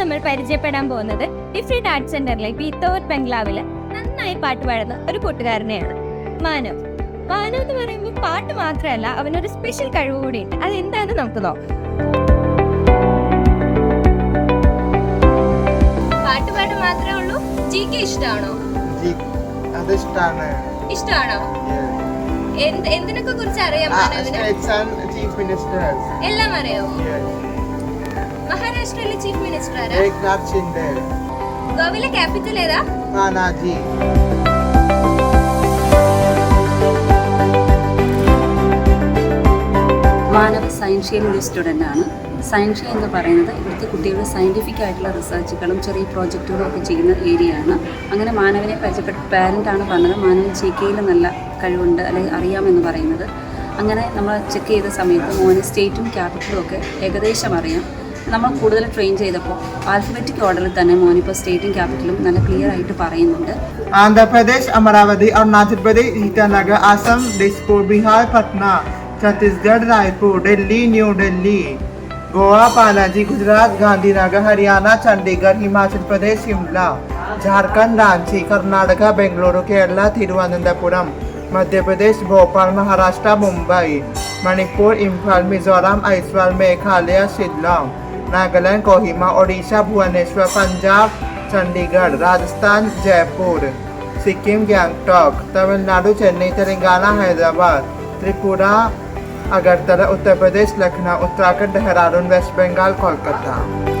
നമ്മൾ പരിചയപ്പെടാൻ പോകുന്നത് ഡിഫറെന്റ് ആർട്ട് സെന്ററിലെ പീത്തോർ ബംഗ്ലാവിൽ നന്നായി പാട്ട് പാടുന്ന ഒരു കൂട്ടുകാരനെയാണ് മാനവ്. മാനവ് എന്ന് പറയുമ്പോൾ പാട്ട് മാത്രമല്ല അവനൊരു സ്പെഷ്യൽ കഴിവ് കൂടിയുണ്ട്. അതെന്താണെന്ന് നമുക്ക് നോക്കാം. പാട്ട് പാട്ട് മാത്രമേ ഉള്ളൂ. ജി കെ ഇഷ്ടമാണോ ഇഷ്ടമാണോ എന്തിനൊക്കെ കുറിച്ച് അറിയാം എല്ലാം അറിയാമോ മഹാരാഷ്ട്രയിലെ ചീഫ് മിനിസ്റ്റർ ആരാ? ഏക്നാഥ് ഷിൻഡെ. ഗോവയിലെ ക്യാപിറ്റൽ ഏതാ? പാനാജി മാനവ സയൻഷ്യയിലെ ഒരു സ്റ്റുഡന്റ് ആണ് സയൻഷ്യ എന്ന് പറയുന്നത് ഇവിടുത്തെ കുട്ടികളുടെ സയന്റിഫിക് ആയിട്ടുള്ള റിസർച്ചുകളും ചെറിയ പ്രോജക്റ്റുകളും ഒക്കെ ചെയ്യുന്ന ഏരിയ ആണ്. അങ്ങനെ മാനവനെ പരിചയപ്പെട്ട പാരന്റ് ആണ് പറഞ്ഞത്. മാനവൻ ചെക്കയിൽ കെയിൽ നല്ല കഴിവുണ്ട് അല്ലെങ്കിൽ അറിയാമെന്ന് പറയുന്നത്. അങ്ങനെ നമ്മൾ ചെക്ക് ചെയ്ത സമയത്ത് മോന് സ്റ്റേറ്റും ക്യാപിറ്റലും ഒക്കെ ഏകദേശം അറിയാം. നമ്മൾ കൂടുതൽ ട്രെയിൻ ചെയ്തപ്പോൾ ആൽഫബറ്റിക് ഓർഡറിൽ തന്നെ മോനിപ്പോൾ സ്റ്റേറ്റും ക്യാപിറ്റലും നല്ല ക്ലിയർ ആയിട്ട് പറയുന്നുണ്ട്. ആന്ധ്രാപ്രദേശ് അമരാവതി അരുണാചൽ പ്രദേശ് ഈറ്റാനഗർ അസം ദിസ്പൂർ ബീഹാർ പട്ന ഛത്തീസ്ഗഡ് റായ്പൂർ ഡൽഹി ന്യൂഡൽഹി ഗോവ പാലാജി ഗുജറാത്ത് ഗാന്ധിനഗർ ഹരിയാന ചണ്ഡീഗഡ് ഹിമാചൽ പ്രദേശ് ഷിംല ജാർഖണ്ഡ് റാഞ്ചി കർണാടക ബംഗളൂരു കേരള തിരുവനന്തപുരം മധ്യപ്രദേശ് ഭോപ്പാൽ മഹാരാഷ്ട്ര മുംബൈ മണിപ്പൂർ ഇംഫാൽ മിസോറാം ഐസ്വാൾ മേഘാലയ ഷില്ലോങ് नागालैंड कोहिमा ओडिशा भुवनेश्वर पंजाब चंडीगढ़ राजस्थान जयपुर सिक्किम गैंगटॉक तमिलनाडु चेन्नई तेलंगाना हैदराबाद त्रिपुरा अगरतला उत्तर प्रदेश लखनऊ उत्तराखंड देहरादून वेस्ट बंगाल कोलकाता